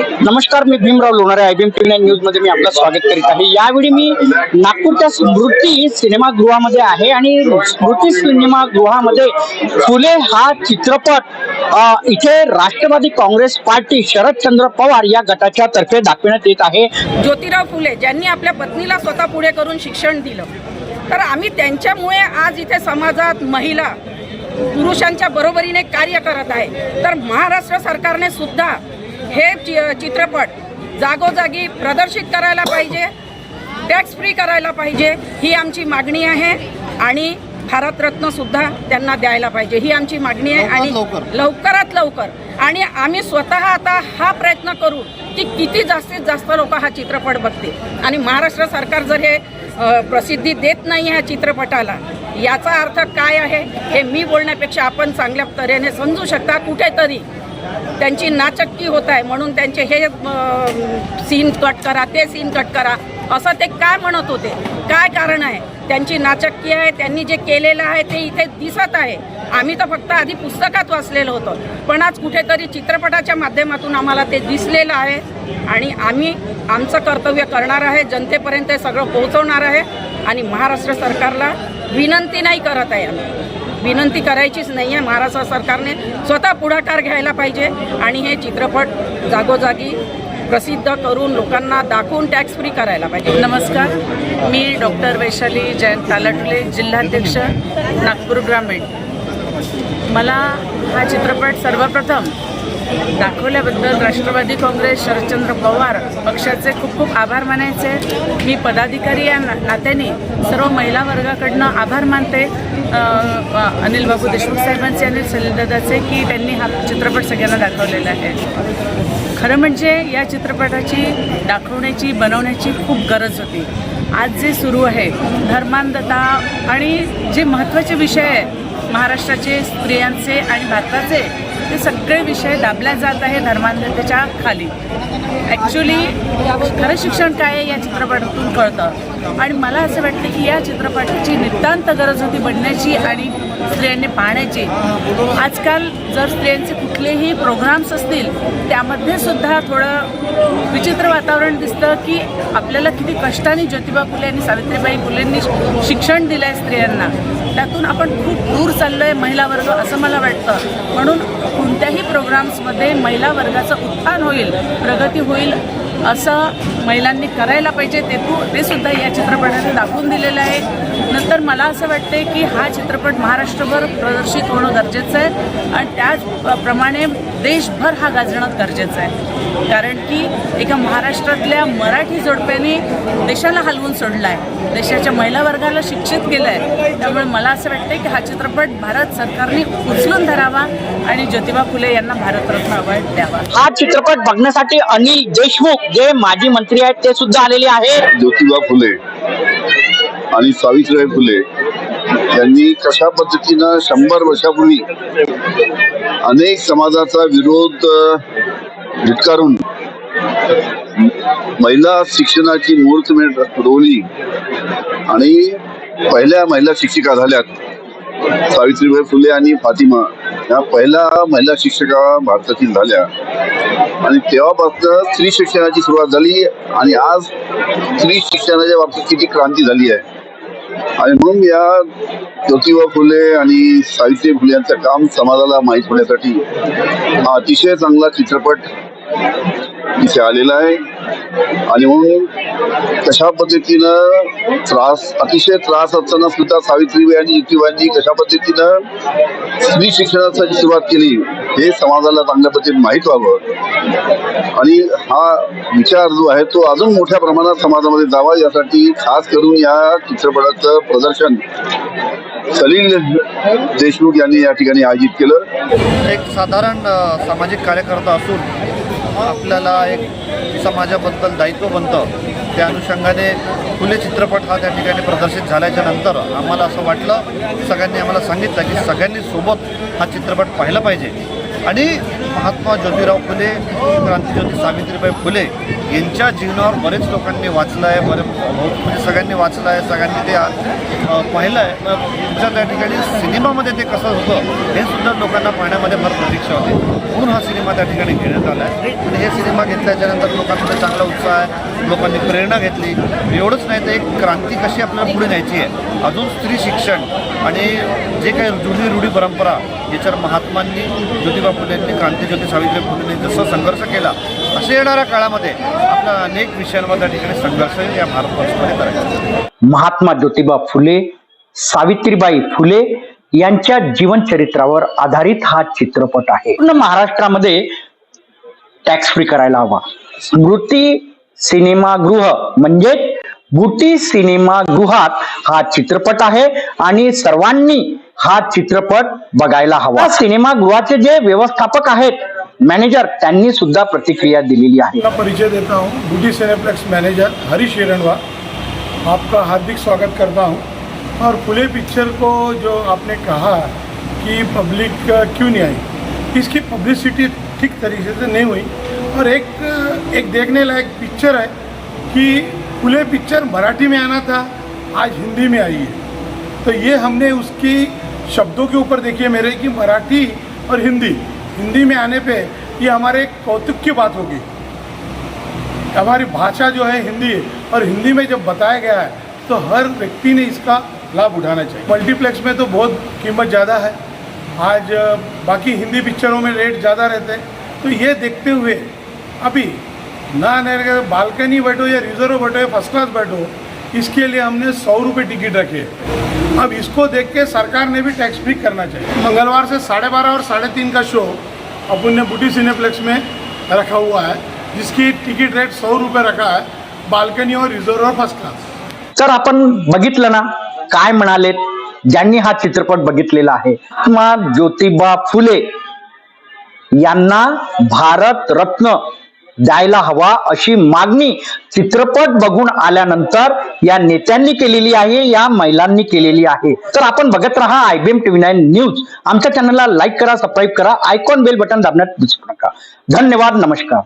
नमस्कार मी Bhimrao Lonare I B M TV न्यूजमध्ये मी आपलं स्वागत करीत आहे. यावेळी मी नागपूरच्या स्मृती सिनेमागृहामध्ये आहे आणि स्मृती सिनेमागृहामध्ये फुले हा चित्रपट इथे राष्ट्रवादी काँग्रेस पार्टी शरदचंद्र पवार या गटाच्या तर्फे दाखविण्यात येत आहे. ज्योतिराव फुले ज्यांनी आपल्या पत्नीला स्वतः पुढे करून शिक्षण दिलं तर आम्ही त्यांच्यामुळे आज इथे समाजात महिला पुरुषांच्या बरोबरीने कार्य करत आहे. तर महाराष्ट्र सरकारने सुद्धा हे चित्रपट जागोजागी प्रदर्शित करायला पाहिजे टॅक्स फ्री करायला पाहिजे ही आमची मागणी आहे आणि भारतरत्न सुद्धा त्यांना द्यायला पाहिजे ही आमची मागणी आहे आणि लवकरात लवकर. आणि आम्ही स्वतः आता हा प्रयत्न करू की किती जास्तीत जास्त लोक हा चित्रपट बघतील. आणि महाराष्ट्र सरकार जर हे प्रसिद्धी देत नाही ह्या चित्रपटाला याचा अर्थ काय आहे हे मी बोलण्यापेक्षा आपण चांगल्या तऱ्हेने समजू शकता कुठेतरी. त्यांची नाचक्की होत आहे म्हणून त्यांचे हे सीन कट करा ते सीन कट करा. असं ते काय म्हणत होते? काय कारण आहे? त्यांची नाचक्की आहे त्यांनी जे केलेलं आहे ते इथे दिसत आहे. आम्ही तर फक्त आधी पुस्तकात वाचलेलं होतं. पण आज कुठेतरी चित्रपटाच्या माध्यमातून आम्हाला ते दिसलेलं आहे आणि आम्ही आमचं कर्तव्य करणार आहे जनतेपर्यंत सगळं पोहोचवणार आहे आणि महाराष्ट्र सरकारला विनंती नाही करत आहे आम्ही. विनंती करायचीच नाही आहे. महाराष्ट्र सरकारने स्वतः पुढाकार घ्यायला पाहिजे आणि हे चित्रपट जागोजागी प्रसिद्ध करून लोकांना दाखवून टॅक्स फ्री करायला पाहिजे. नमस्कार. मी डॉक्टर वैशाली जयंत तालटले जिल्हाध्यक्ष नागपूर ग्रामीण. मला हा चित्रपट सर्वप्रथम दाखवल्याबद्दल राष्ट्रवादी काँग्रेस शरदचंद्र पवार पक्षाचे खूप खूप आभार मानायचे. मी पदाधिकारी या नात्याने सर्व महिला वर्गाकडनं आभार मानते. अनिल बाबू देशमुख साहेबांचे आणि सलीलदादाचे की त्यांनी हा चित्रपट सगळ्यांना दाखवलेला आहे. खरं म्हणजे या चित्रपटाची दाखवण्याची बनवण्याची खूप गरज होती. आज जे सुरू आहे धर्मांधता आणि जे महत्त्वाचे विषय आहे महाराष्ट्राचे स्त्रियांचे आणि भारताचे ते सगळे विषय दाबल्या जात आहे धर्मांधतेच्या खाली. ॲक्च्युली खरं शिक्षण काय आहे या चित्रपटातून कळतं. आणि मला असं वाटतं की या चित्रपटाची नितांत गरज होती बनण्याची आणि स्त्रियांनी पाहण्याची. आजकाल जर स्त्रियांचे कुठलेही प्रोग्राम्स असतील त्यामध्ये सुद्धा थोडं विचित्र वातावरण दिसतं की आपल्याला किती कष्टाने ज्योतिबा फुले आणि सावित्रीबाई फुलेंनी शिक्षण दिलं आहे स्त्रियांना. त्यातून आपण खूप दूर चाललो आहे महिला वर्ग असं मला वाटतं. म्हणून कोणत्याही प्रोग्राम्समध्ये महिला वर्गाचं उत्थान होईल प्रगती होईल असं महिलांनी करायला पाहिजे ते तू ते सुद्धा या चित्रपटाने दाखवून दिलेलं आहे. नंतर मला असं वाटते की हा चित्रपट महाराष्ट्रभर प्रदर्शित होणं गरजेचं आहे आणि त्याचप्रमाणे देशभर हा गाजणं गरजेचं आहे. कारण की एका महाराष्ट्रातल्या मराठी जोडप्याने देशाला हलवून सोडला आहे देशाच्या महिला वर्गाला शिक्षित केलं आहे त्यामुळे मला असं वाटतं की हा चित्रपट भारत सरकारने उचलून धरावा आणि ज्योतिबा फुले यांना भारतरत्न अवॉर्ड द्यावा. हा चित्रपट बघण्यासाठी अनिल देशमुख जे माजी मंत्री आहेत ते सुद्धा आलेले आहेत. ज्योतिबा फुले आणि सावित्रीबाई फुले यांनी कशा पद्धतीनं शंभर वर्षापूर्वी अनेक समाजाचा विरोध अ, महिला शिक्षणाची मुहूर्तमेढ रोवली आणि पहिल्या महिला शिक्षिका झाल्यात सावित्रीबाई फुले आणि फातिमा. या पहिल्या महिला शिक्षिका भारतातील झाल्या. आणि तेव्हापासून स्त्री शिक्षणाची सुरुवात झाली आणि आज स्त्री शिक्षणाच्या बाबतीत किती क्रांती झाली आहे. आणि म्हणून या ज्योतिबा फुले आणि सावित्री फुले यांचं काम समाजाला माहीत होण्यासाठी हा अतिशय चांगला चित्रपट इथे आलेला आहे. आणि म्हणून कशा पद्धतीनं त्रास अतिशय त्रास असताना सुद्धा सावित्रीबाई आणि ज्योतिबाईंनी कशा पद्धतीनं स्त्री शिक्षणासाठी सुरुवात केली हे समाजाला चांगल्या पद्धतीने माहीत व्हावं. आणि हा विचार जो आहे तो अजून मोठ्या प्रमाणात समाजामध्ये जावा यासाठी खास करून या चित्रपटाचं प्रदर्शन सलील देशमुख यांनी या ठिकाणी आयोजित केलं. एक साधारण सामाजिक कार्यकर्ता असून आपल्याला एक समाजाबद्दल दायित्व बनतं. त्या अनुषंगाने फुले चित्रपट हा त्या ठिकाणी प्रदर्शित झाल्याच्यानंतर आम्हाला असं वाटलं सगळ्यांनी आम्हाला सांगितलं की सगळ्यांनी सोबत हा चित्रपट पाहिला पाहिजे. आणि महात्मा ज्योतिराव फुले क्रांतीज्योती सावित्रीबाई फुले यांच्या जीवनावर बरेच लोकांनी वाचलं आहे बरे म्हणजे सगळ्यांनी वाचलं आहे सगळ्यांनी ते पाहिलं आहे. तुमच्या त्या ठिकाणी सिनेमामध्ये ते कसं होतं हे सुद्धा लोकांना पाहण्यामध्ये फार प्रतीक्षा होती. म्हणून हा सिनेमा त्या ठिकाणी घेण्यात आला आहे. आणि हे सिनेमा घेतल्याच्यानंतर लोकांमध्ये चांगला उत्साह आहे लोकांनी प्रेरणा घेतली. एवढंच नाही तर एक क्रांती कशी आपल्याला पुढे न्यायची आहे? अजून स्त्री शिक्षण आणि जे काही जुनी रूढी परंपरा याच्यावर महात्मांनी ज्योतिबा फुलेंनी क्रांतीज्योती सावित्री फुलेंनी जसं संघर्ष केला असे येणाऱ्या काळामध्ये आपल्या अनेक विषयांवर त्या ठिकाणी संघर्ष या भारत महात्मा ज्योतिबा फुले सावित्रीबाई फुले यांच्या जीवनचरित्रावर आधारित हा चित्रपट आहे. पूर्ण महाराष्ट्रामध्ये टॅक्स फ्री करायला हवा. स्मृती सिनेमागृह म्हणजे बुटी सिनेमागृहात हा चित्रपट आहे आणि सर्वांनी हा चित्रपट बघायला हवा. सिनेमागृहाचे जे व्यवस्थापक आहेत मॅनेजर त्यांनी सुद्धा प्रतिक्रिया दिलेली आहे. परिचय देता हूँ. बूटी सिनेप्लेक्स मैनेजर हरीश हिरणवा आपका हार्दिक स्वागत करता हूँ. और खुले पिक्चर को जो आपने कहा कि पब्लिक क्यों नहीं आई? इसकी पब्लिसिटी ठीक तरीके से नहीं हुई। और एक एक देखने लायक पिक्चर है कि खुले पिक्चर मराठी में आना था, आज हिंदी में आई है। तो ये हमने उसकी शब्दों के ऊपर देखिए मेरे, कि मराठी और हिंदी। हिंदी में आने पे ये हमारे एक कौतुक की बात होगी। हमारी भाषा जो है हिंदी, और हिंदी में जब बताया गया है तो हर व्यक्ति ने इसका लाभ उठाना चाहिए। मल्टीप्लेक्स में तो बहुत कीमत ज़्यादा है। आज, बाकी हिंदी पिक्चरों में रेट ज़्यादा रहते हैं। तो ये देखते हुए, अभी, ना बालकनी बैठो या रिज़र्व बैठो या फ़र्स्ट क्लास बैठो इसके लिए हमने सौ रुपये टिकट रखे। है। अब इसको देख के सरकार ने भी टैक्स पिक करना चाहिए। मंगलवार से साढ़े बारह और साढ़े तीन का शो अपन ने बुटी सिनेप्लेक्स में रखा हुआ है जिसकी टिकट रेट सौ रुपये रखा है बालकनी और रिजर्व और फर्स्ट क्लास तर आपण बघितलं ना? काय म्हणालेत? ज्यांनी हा चित्रपट बघितलेला आहे महात्मा ज्योतिबा फुले यांना भारत रत्न द्यायला हवा अशी मागणी चित्रपट बघून आल्यानंतर या नेत्यांनी केलेली आहे या महिलांनी केलेली आहे. तर आपण बघत राहा आयबीएम टीव्ही नाईन न्यूज. आमच्या चॅनलला लाईक करा सबस्क्राईब करा आयकॉन बेल बटन दाबण्यात विसरू नका. धन्यवाद नमस्कार.